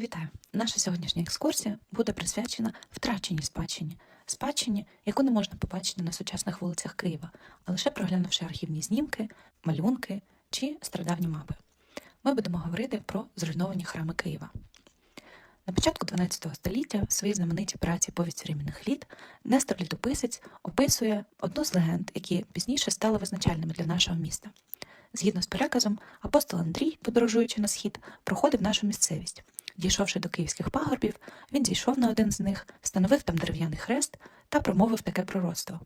Вітаю! Наша сьогоднішня екскурсія буде присвячена втраченій спадщині, спадщині, яку не можна побачити на сучасних вулицях Києва, а лише проглянувши архівні знімки, малюнки чи стародавні мапи. Ми будемо говорити про зруйновані храми Києва. На початку XII століття в своїй знаменитій праці Повість временних літ Нестор Літописець описує одну з легенд, які пізніше стали визначальними для нашого міста. Згідно з переказом, апостол Андрій, подорожуючи на схід, проходив нашу місцевість. Дійшовши до київських пагорбів, він зійшов на один з них, встановив там дерев'яний хрест та промовив таке пророцтво.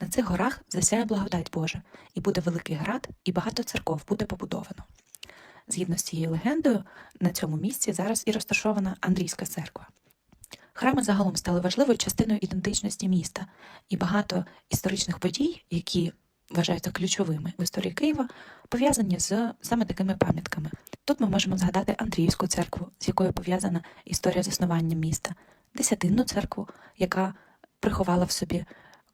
На цих горах засяє благодать Божа, і буде великий град, і багато церков буде побудовано. Згідно з цією легендою, на цьому місці зараз і розташована Андрійська церква. Храми загалом стали важливою частиною ідентичності міста, і багато історичних подій, які вважаються ключовими в історії Києва, пов'язані з саме такими пам'ятками. Тут ми можемо згадати Андріївську церкву, з якою пов'язана історія заснування міста, Десятинну церкву, яка приховала в собі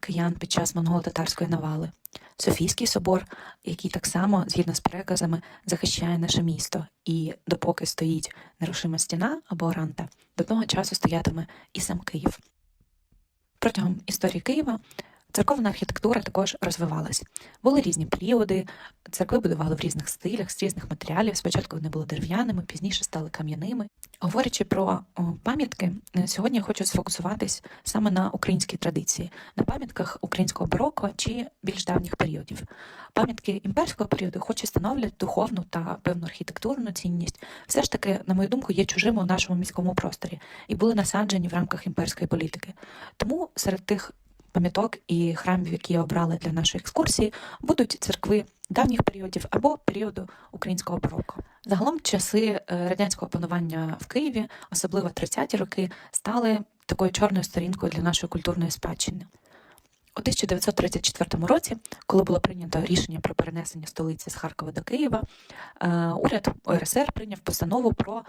киян під час монголо-татарської навали, Софійський собор, який так само, згідно з переказами, захищає наше місто, і допоки стоїть нерушима стіна або оранта, до того часу стоятиме і сам Київ. Протягом історії Києва церковна архітектура також розвивалась. Були різні періоди, церкви будували в різних стилях, з різних матеріалів. Спочатку вони були дерев'яними, пізніше стали кам'яними. Говорячи про пам'ятки, е, сьогодні я хочу сфокусуватись саме на українській традиції, на пам'ятках українського бароко чи більш давніх періодів. Пам'ятки імперського періоду, хоч і становлять духовну та певну архітектурну цінність, все ж таки, на мою думку, є чужими у нашому міському просторі і були насаджені в рамках імперської політики. Тому серед тих пам'яток і храмів, які я обрала для нашої екскурсії, будуть церкви давніх періодів або періоду українського бароко. Загалом часи е, радянського панування в Києві, особливо 30-ті роки, стали такою чорною сторінкою для нашої культурної спадщини. У 1934 році, коли було прийнято рішення про перенесення столиці з Харкова до Києва, е, уряд УРСР прийняв постанову про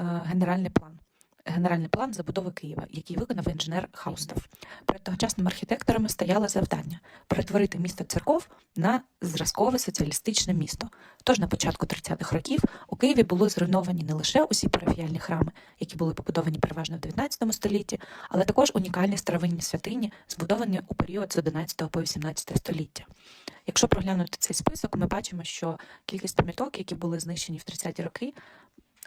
е, генеральний план. Генеральний план забудови Києва, який виконав інженер Хаустов. Перед тогочасними архітекторами стояло завдання перетворити місто церков на зразкове соціалістичне місто. Тож на початку 30-х років у Києві були зруйновані не лише усі парафіяльні храми, які були побудовані переважно в 19 столітті, але також унікальні старовинні святині, збудовані у період з 11 по 18 століття. Якщо проглянути цей список, ми бачимо, що кількість пам'яток, які були знищені в 30-ті роки,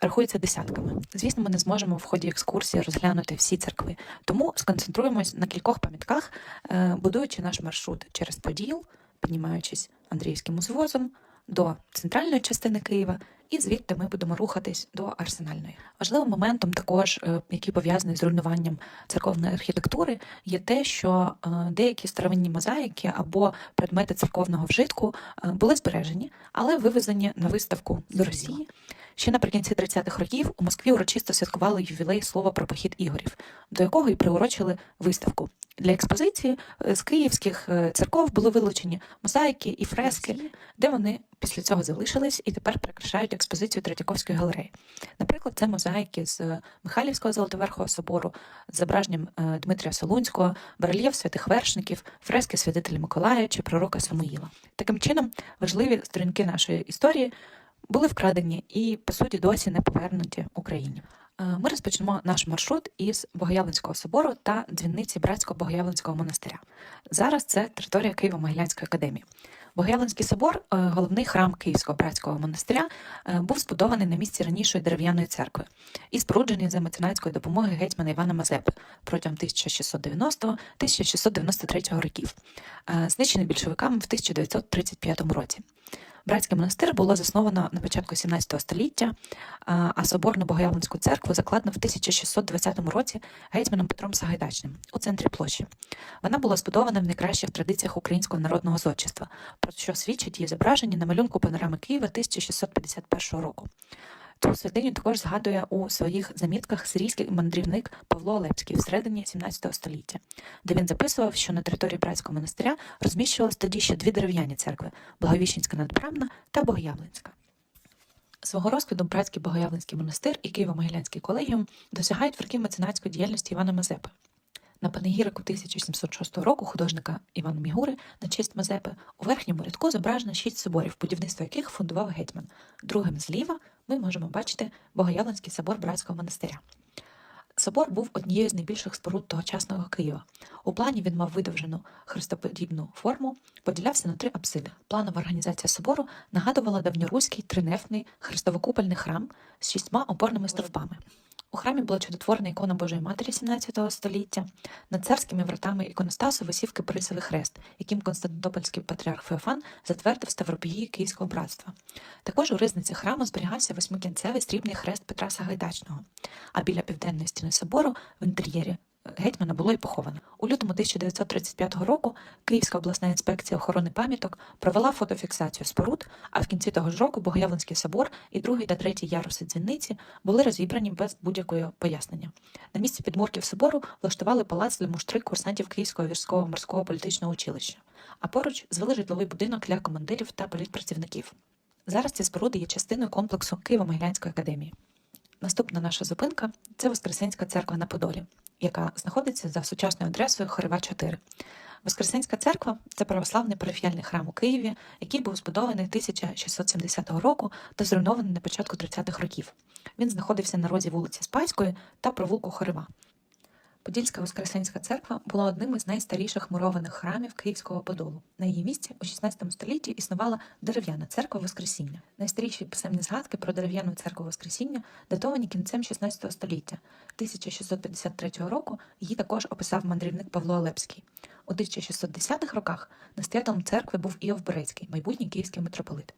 рахується десятками. Звісно, ми не зможемо в ході екскурсії розглянути всі церкви, тому сконцентруємось на кількох пам'ятках, е, будуючи наш маршрут через Поділ, піднімаючись Андріївським узвозом до центральної частини Києва, і звідти ми будемо рухатись до арсенальної. Важливим моментом, також е, який пов'язаний з руйнуванням церковної архітектури, є те, що е, деякі старовинні мозаїки або предмети церковного вжитку були збережені, але вивезені на виставку до Росії. Ще наприкінці 30-х років у Москві урочисто святкували ювілей слова про похід ігорів, до якого і приурочили виставку. Для експозиції е, з київських е, церков були вилучені мозаїки і фрески, де вони після цього залишились і тепер прикрашають експозицію Третьяковської галереї. Наприклад, це мозаїки з е, Михайлівського Золотоверхого собору з зображенням Дмитрія Солунського, барельєф святих вершників, фрески святителя Миколая чи пророка Самуїла. Таким чином, важливі сторінки нашої історії були вкрадені і, по суті, досі не повернуті Україні. Е, Ми розпочнемо наш маршрут із Богоявленського собору та дзвіниці братського Богоявленського монастиря. Зараз це територія Києво-Могилянської академії. Богоявленський собор, е, головний храм Київського братського монастиря, е, був збудований на місці ранішої дерев'яної церкви і споруджений за меценатської допомоги гетьмана Івана Мазепи протягом 1690-1693 років, знищений більшовиками в 1935 році. Братський монастир було засновано на початку 17 століття, а соборну Богоявленську церкву закладено в 1620 році гетьманом Петром Сагайдачним у центрі площі. Вона була збудована в найкращих традиціях українського народного зодчества, про що свідчить її зображення на малюнку панорами Києва 1651 року. Цю святиню також згадує у своїх замітках сирійський мандрівник Павло Олепський всередині 17 століття, де він записував, що на території братського монастиря розміщувалися тоді ще дві дерев'яні церкви Благовіщенська надбрамна та Богоявленська. Свого розквіту братський Богоявленський монастир і Києво-Могилянський колегіум досягають верхів меценатської діяльності Івана Мазепи. На панегірику 1706 року художника Івана Мігури на честь Мазепи у верхньому рядку зображено шість соборів, будівництво яких фундував гетьман. Другим зліва ми можемо бачити Богоявленський собор Братського монастиря. Собор був однією з найбільших споруд тогочасного Києва. У плані він мав видовжену хрестоподібну форму, поділявся на три апсиди. Планова організація собору нагадувала давньоруський тринефний хрестовокупольний храм з шістьма опорними стовпами. У храмі була чудотворна ікона Божої Матері 17 століття. Над царськими вратами іконостасу висів киприсовий хрест, яким Константинопольський патріарх Феофан затвердив Ставропії Київського братства. Також у ризниці храму зберігався восьмикінцевий срібний хрест Петра Сагайдачного, а біля південної стіни собору в інтер'єрі гетьмана було і поховано. У лютому 1935 року Київська обласна інспекція охорони пам'яток провела фотофіксацію споруд, а в кінці того ж року Богоявленський собор і другий та третій яруси дзвіниці були розібрані без будь-якого пояснення. На місці підмурків собору влаштували палац для муштри курсантів Київського військового морського політичного училища, а поруч звели житловий будинок для командирів та політпрацівників. Зараз ці споруди є частиною комплексу Києво-Могилянської академії. Наступна наша зупинка це Воскресенська церква на Подолі, яка знаходиться за сучасною адресою Хорива 4. Воскресенська церква це православний парафіяльний храм у Києві, який був збудований 1670 року та зруйнований на початку 30-х років. Він знаходився на розі вулиці Спайської та провулку Хорива. Подільська Воскресенська церква була одним із найстаріших мурованих храмів Київського Подолу. На її місці у 16 столітті існувала дерев'яна церква Воскресіння. Найстаріші писемні згадки про дерев'яну церкву Воскресіння датовані кінцем 16 століття. 1653 року її також описав мандрівник Павло Олепський. У 1610-х роках настоятелем церкви був Іов Берецький, майбутній київський митрополит.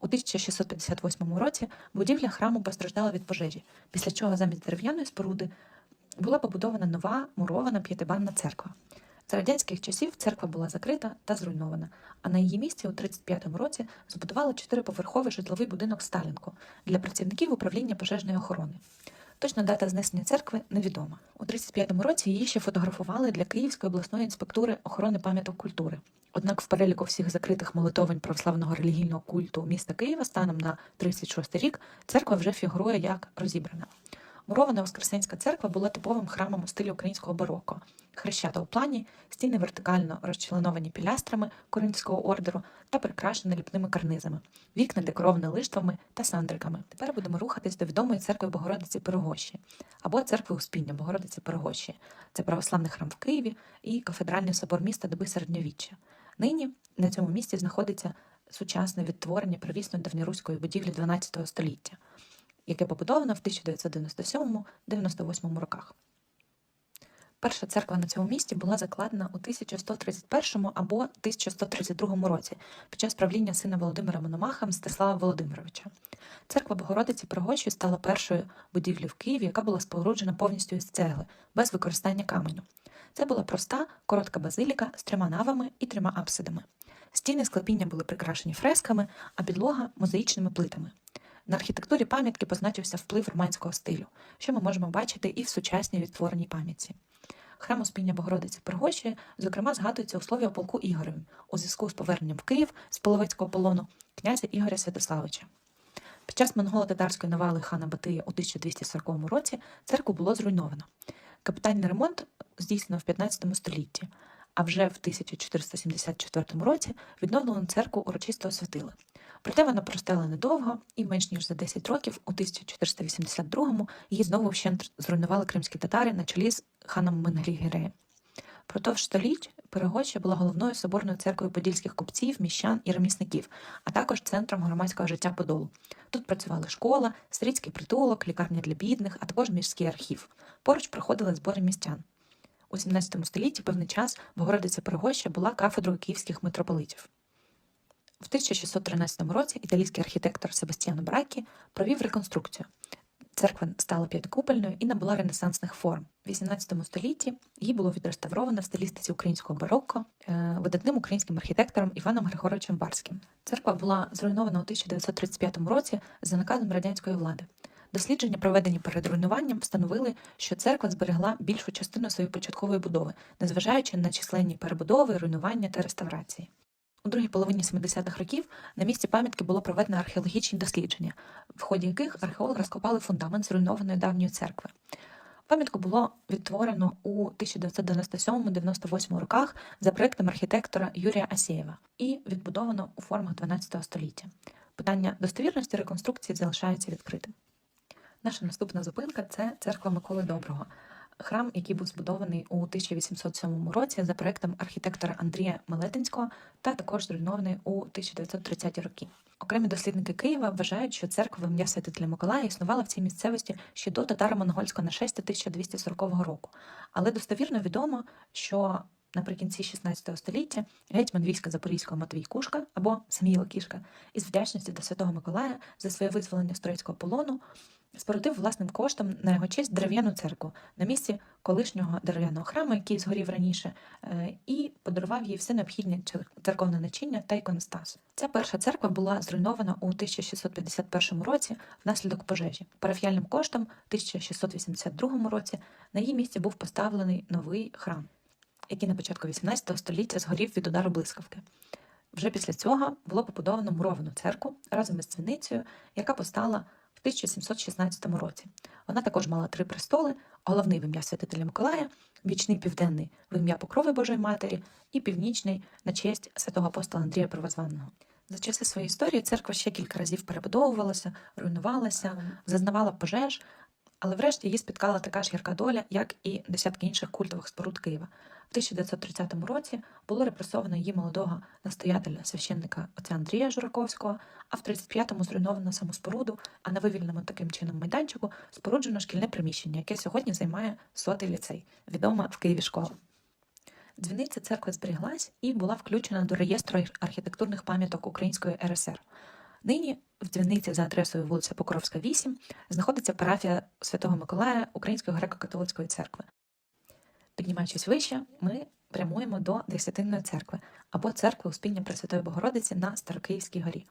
У 1658 році будівля храму постраждала від пожежі, після чого замість дерев'яної споруди була побудована нова мурована п'ятибанна церква. За радянських часів церква була закрита та зруйнована, а на її місці у 35-му році збудували чотириповерховий житловий будинок Сталінку для працівників управління пожежної охорони. Точна дата знесення церкви невідома. У 35-му році її ще фотографували для Київської обласної інспектури охорони пам'яток культури. Однак в переліку всіх закритих молитовень православного релігійного культу міста Києва станом на 36 рік церква вже фігурує як розібрана. Мурована Воскресенська церква була типовим храмом у стилі українського бароко. Хрещата у плані, стіни вертикально розчленовані пілястрами коринського ордеру та прикрашені ліпними карнизами, вікна декоровані лиштвами та сандриками. Тепер будемо рухатись до відомої церкви Богородиці Пирогощі або церкви Успіння Богородиці Пирогощі. Це православний храм в Києві і кафедральний собор міста доби середньовіччя. Нині на цьому місці знаходиться сучасне відтворення первісної давньоруської будівлі 12 століття яке побудовано в 1997-98 роках. Перша церква на цьому місці була закладена у 1131 або 1132 році під час правління сина Володимира Мономаха Мстислава Володимировича. Церква Богородиці Пригощої стала першою будівлею в Києві, яка була споруджена повністю із цегли, без використання каменю. Це була проста, коротка базиліка з трьома навами і трьома апсидами. Стіни склепіння були прикрашені фресками, а підлога мозаїчними плитами. На архітектурі пам'ятки позначився вплив романського стилю, що ми можемо бачити і в сучасній відтвореній пам'ятці. Храм Успіння Богородиці Пригощі, зокрема, згадується у слові о полку Ігореві у зв'язку з поверненням в Київ з Половецького полону князя Ігоря Святославича. Під час монголо-татарської навали хана Батия у 1240 році церкву було зруйновано. Капітальний ремонт здійснено в 15 столітті, а вже в 1474 році відновлену церкву урочисто освятили. Проте вона простела недовго, і менш ніж за 10 років, у 1482-му її знову вщент зруйнували кримські татари на чолі з ханом Менглі-Гіреєм. Продовж століть Перегоща була головною соборною церквою подільських купців, міщан і ремісників, а також центром громадського життя Подолу. Тут працювали школа, стрільський притулок, лікарня для бідних, а також міський архів. Поруч проходили збори містян. У 17 столітті певний час Богородиця Перегоща була кафедрою київських митрополитів. В 1613 році італійський архітектор Себастьяно Бракі провів реконструкцію. Церква стала п'ятикупольною і набула ренесансних форм. В 18 столітті її було відреставровано в стилістиці українського барокко е, видатним українським архітектором Іваном Григоровичем Барським. Церква була зруйнована у 1935 році за наказом радянської влади. Дослідження, проведені перед руйнуванням, встановили, що церква зберегла більшу частину своєї початкової будови, незважаючи на численні перебудови, руйнування та реставрації. У другій половині 70-х років на місці пам'ятки було проведено археологічні дослідження, в ході яких археологи розкопали фундамент зруйнованої давньої церкви. Пам'ятку було відтворено у 1997-98 роках за проектом архітектора Юрія Асєєва і відбудовано у формах 12 століття. Питання достовірності реконструкції залишається відкритим. Наша наступна зупинка це церква Миколи Доброго, храм, який був збудований у 1807 році за проектом архітектора Андрія Мелетинського та також зруйнований у 1930-ті роки. Окремі дослідники Києва вважають, що церква в ім'я святителя Миколая існувала в цій місцевості ще до татаро-монгольського нашестя 1240 року. Але достовірно відомо, що наприкінці 16 століття гетьман війська Запорізького Матвій Кушка або Саміїла Кішка із вдячності до Святого Миколая за своє визволення з турецького полону спорудив власним коштом на його честь дерев'яну церкву на місці колишнього дерев'яного храму, який згорів раніше, е, і подарував їй все необхідне цер- церковне начиння та іконостас. Ця перша церква була зруйнована у 1651 році внаслідок пожежі. Парафіяльним коштом в 1682 році на її місці був поставлений новий храм, який на початку 18 століття згорів від удару блискавки. Вже після цього було побудовано муровану церкву разом із дзвіницею, яка постала в 1716 році. Вона також мала три престоли: головний в ім'я святителя Миколая, вічний південний в ім'я Покрови Божої Матері і північний на честь святого апостола Андрія Первозванного. За часи своєї історії церква ще кілька разів перебудовувалася, руйнувалася, зазнавала пожеж, але врешті її спіткала така ж гірка доля, як і десятки інших культових споруд Києва. В 1930 році було репресовано її молодого настоятеля священника отця Андрія Жураковського, а в 35-му зруйновано саму споруду, а на вивільному таким чином майданчику споруджено шкільне приміщення, яке сьогодні займає сотий ліцей, відома в Києві школа. Дзвіниця церкви зберіглась і була включена до реєстру архітектурних пам'яток Української РСР. Нині в дзвіниці за адресою вулиця Покровська, 8 знаходиться парафія Святого Миколая Української греко-католицької церкви. Піднімаючись вище, ми прямуємо до Десятинної церкви або церкви Успіння Пресвятої Богородиці на Старокиївській горі.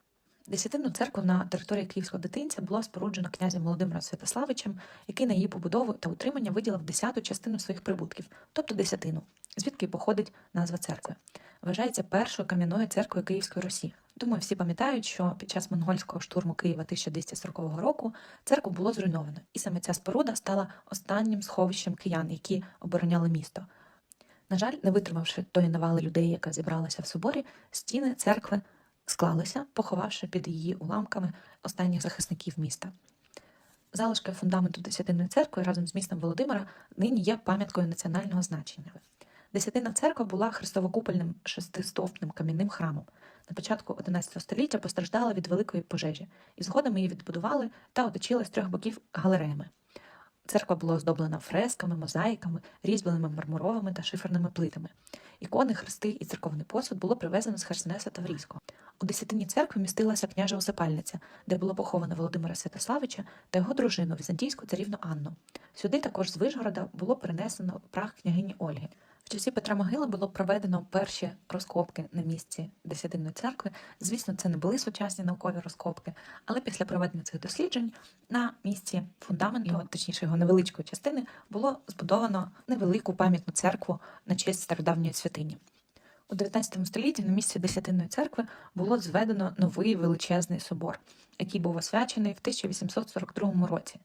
Десятинну церкву на території Київського дитинця було споруджено князем Володимиром Святославичем, який на її побудову та утримання виділив десяту частину своїх прибутків, тобто десятину, звідки походить назва церкви. Вважається першою кам'яною церквою Київської Русі. Думаю, всі пам'ятають, що під час монгольського штурму Києва 1240 року церкву було зруйновано, і саме ця споруда стала останнім сховищем киян, які обороняли місто. На жаль, не витримавши тої навали людей, яка зібралася в соборі, стіни церкви склалися, поховавши під її уламками останніх захисників міста. Залишки фундаменту Десятинної церкви разом з містом Володимира нині є пам'яткою національного значення. Десятинна церква була хрестовокупольним шестистовпним кам'яним храмом. На початку XI століття постраждала від великої пожежі, і згодом її відбудували та оточили з трьох боків галереями. Церква була оздоблена фресками, мозаїками, різьбленими мармуровими та шиферними плитами. Ікони, хрести і церковний посуд було привезено з Херсонеса Таврійського. У десятині церкви містилася княжа усипальниця, де було поховано Володимира Святославича та його дружину візантійську царівну Анну. Сюди також з Вишгорода було перенесено прах княгині Ольги. В часі Петра Могили було проведено перші розкопки на місці Десятинної церкви. Звісно, це не були сучасні наукові розкопки, але після проведення цих досліджень на місці фундаменту, його, точніше його невеличкої частини, було збудовано невелику пам'ятну церкву на честь стародавньої святині. У 19 столітті на місці Десятинної церкви було зведено новий величезний собор, який був освячений в 1842 році.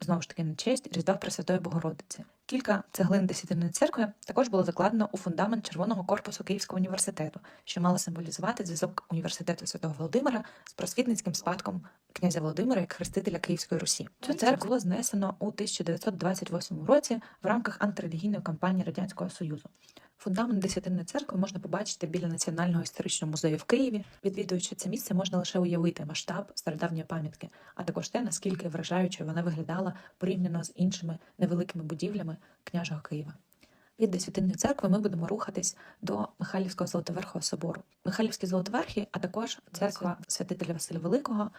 Знову ж таки, на честь Різдва Пресвятої Богородиці. Кілька цеглин десятирної церкви також було закладено у фундамент червоного корпусу Київського університету, що мало символізувати зв'язок університету Святого Володимира з просвітницьким спадком князя Володимира як хрестителя Київської Русі. Цю церкву було знесено у 1928 році в рамках антирелігійної кампанії Радянського Союзу. Фундамент Десятинної церкви можна побачити біля Національного історичного музею в Києві. Відвідуючи це місце, можна лише уявити масштаб стародавньої пам'ятки, а також те, наскільки вражаючою вона виглядала порівняно з іншими невеликими будівлями княжого Києва. Від Десятинної церкви ми будемо рухатись до Михайлівського Золотоверхого собору. Михайлівські Золотоверхи, а також церква святителя Василя Великого,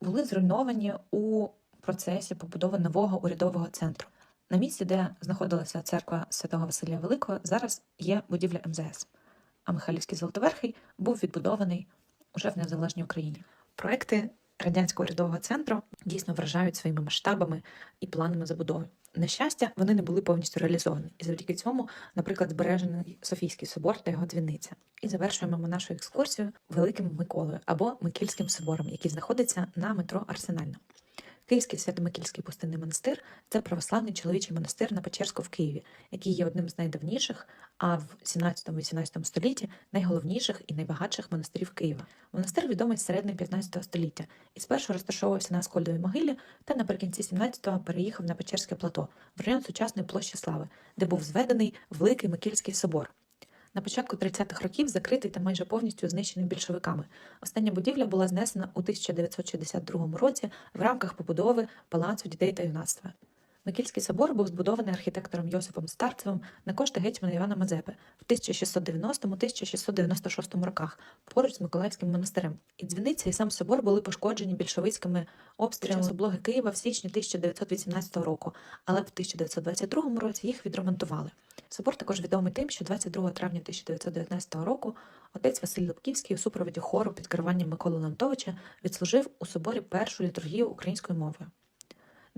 були зруйновані у процесі побудови нового урядового центру. На місці, де знаходилася церква святого Василія Великого, зараз є будівля МЗС. А Михайлівський Золотоверхий був відбудований уже в незалежній Україні. Проекти радянського урядового центру дійсно вражають своїми масштабами і планами забудови. На щастя, вони не були повністю реалізовані, і завдяки цьому, наприклад, збережений Софійський собор та його дзвіниця. І завершуємо ми нашу екскурсію Великим Миколою або Микільським собором, який знаходиться на метро Арсенальна. Київський Свято-Микільський пустинний монастир це православний чоловічий монастир на Печерську в Києві, який є одним з найдавніших, а в 17-18 столітті найголовніших і найбагатших монастирів Києва. Монастир відомий з середини 15 століття і спершу розташовувався на Аскольдовій могилі та наприкінці 17-го переїхав на Печерське плато в район сучасної площі Слави, де був зведений Великий Микільський собор. На початку 30-х років закритий та майже повністю знищений більшовиками. Остання будівля була знесена у 1962 році в рамках побудови Палацу дітей та юнацтва. Микільський собор був збудований архітектором Йосипом Старцевим на кошти гетьмана Івана Мазепи в 1690-1696 роках поруч з Миколаївським монастирем. І дзвіниця і сам собор були пошкоджені більшовицькими обстрілами облоги Києва в січні 1918 року, але в 1922 році їх відремонтували. Собор також відомий тим, що 22 травня 1919 року отець Василь Липківський у супроводі хору під керуванням Миколи Леонтовича відслужив у соборі першу літургію українською мовою.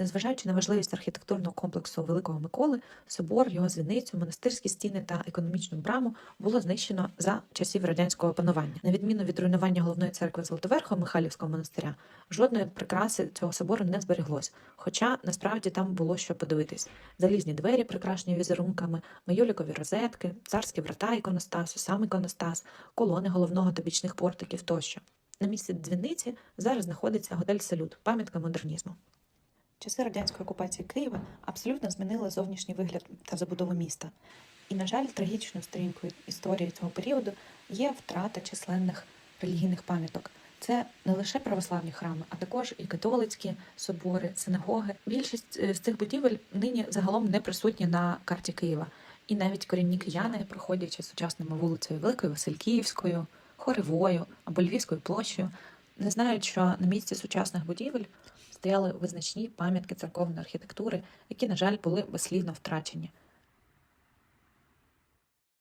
Незважаючи на важливість архітектурного комплексу Великого Миколи, собор, його дзвіницю, монастирські стіни та економічну браму було знищено за часів радянського панування. На відміну від руйнування головної церкви Золотоверхого Михайлівського монастиря, жодної прикраси цього собору не збереглось. Хоча насправді там було що подивитись: залізні двері, прикрашені візерунками, майолікові розетки, царські врата іконостасу, сам іконостас, колони головного та бічних портиків тощо. На місці дзвіниці зараз знаходиться готель Салют, пам'ятка модернізму. Часи радянської окупації Києва абсолютно змінили зовнішній вигляд та забудову міста. І, на жаль, трагічною сторінкою історії цього періоду є втрата численних релігійних пам'яток. Це не лише православні храми, а також і католицькі собори, синагоги. Більшість е, з цих будівель нині загалом не присутні на карті Києва. І навіть корінні кияни, проходячи сучасними вулицею Великою Васильківською, Хоривою або Львівською площею, не знають, що на місці сучасних будівель стояли визначні пам'ятки церковної архітектури, які, на жаль, були безслідно втрачені.